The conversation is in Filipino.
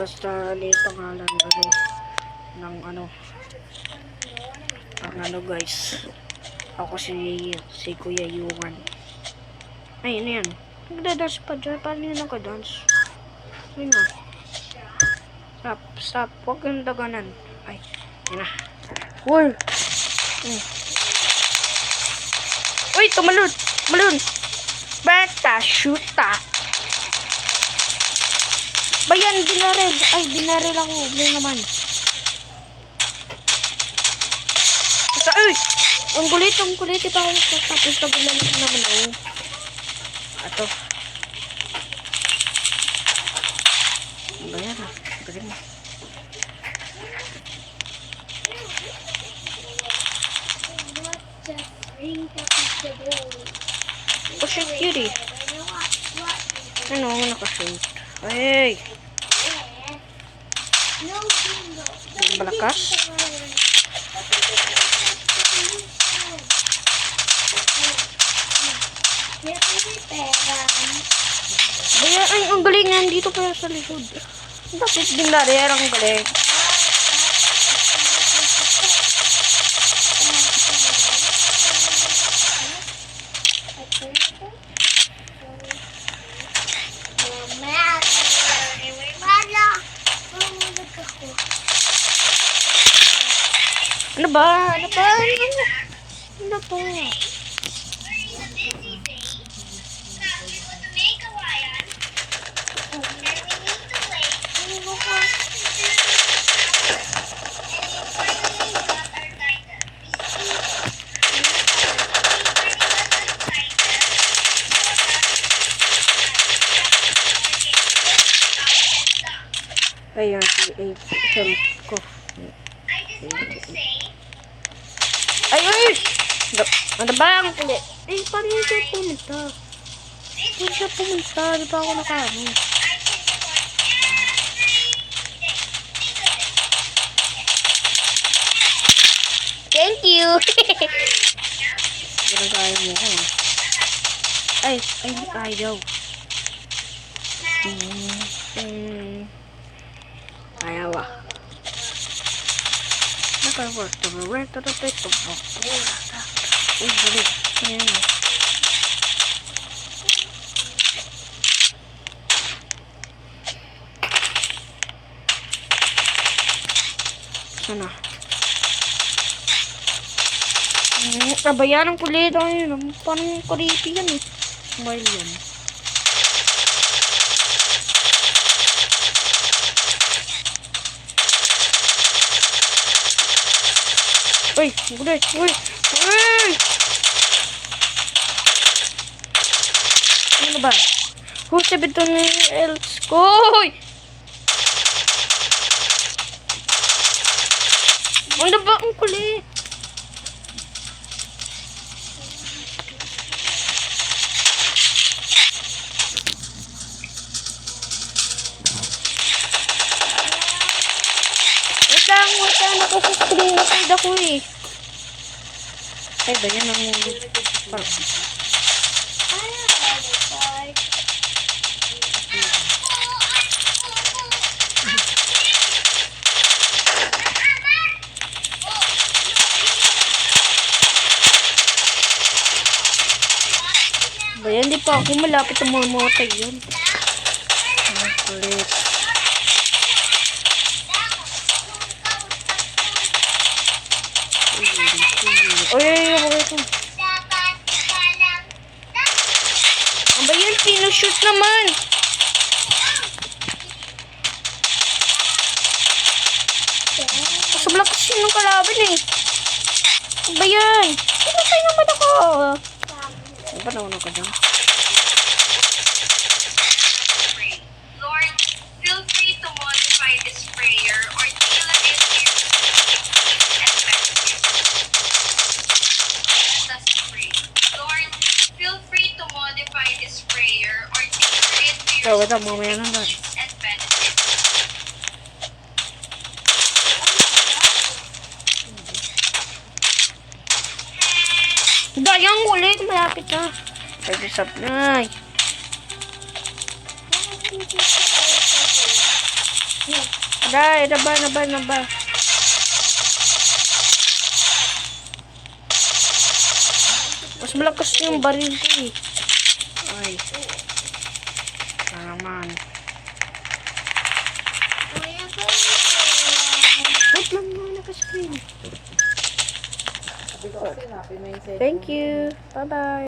Basta ano yung pangalan ano, ng ano, ang ano guys. Ako si, si Kuya Yuan. Ay, ano yan? Nagdadance pa dyan. Paano yun nakadance? Ayun na. Stop, stop. Huwag kang daganan. Ay, yun na. Uy! Uy, tumalun! Tumalun! Bata, Bayan, binaril. Ay, binaril ako. Hindi naman. Basta, uy! Ang kulit, ang kulit. Ito ako tapos nagulan ko naman ako. Ato. Bayan ah. Galing mo. Oh, shit, cutie. Ano, nakashoot. Ay, Balakas? Bayan, ay, ang galing nga. Dito pa sa likod. Bakit binaril ang galing? Ano ba? Ano ba? Ano ba? Ano ba? Ayan, si April ko. Ay, ay! Ano, ano ba ang puli? Eh, paano yun siya pumunta? Saan siya pumunta? Di ba ako nakano? Thank you! Ginagaya mo ko. ah. Ay, ay, ayaw. Hmm, hmm. Ayaw ah. Naka-work to the rent to the bit of Uy, dali. Ayan. Sana. Hmm, kabayan ang kulit. Ayun, parang creepy yan eh. Smile yan. Uy, gulit. Uy, uy! Ano ba? Who's the beton else? Uy! Ano ba lang, wait lang. Nakasascreen na side ako eh. Ay, ba yan ang... Parang... Ba yan, di pa ako malapit na mamatay yun. Ang kulit. Uy, uy, uy, uy, uy. Ang ba yan? Pinushoot naman. Kasabla kasi ng kalaban eh. Ang ba yan? Pinatay naman ako. Ano ba naman ako dyan? So, lang, mamaya na lang. benefits. Dayang ulit, malapit na. Pwede Nay. Dai, naba, naba, naba. Mas malakas yung baril ko eh. Ay. Thank you. Bye-bye.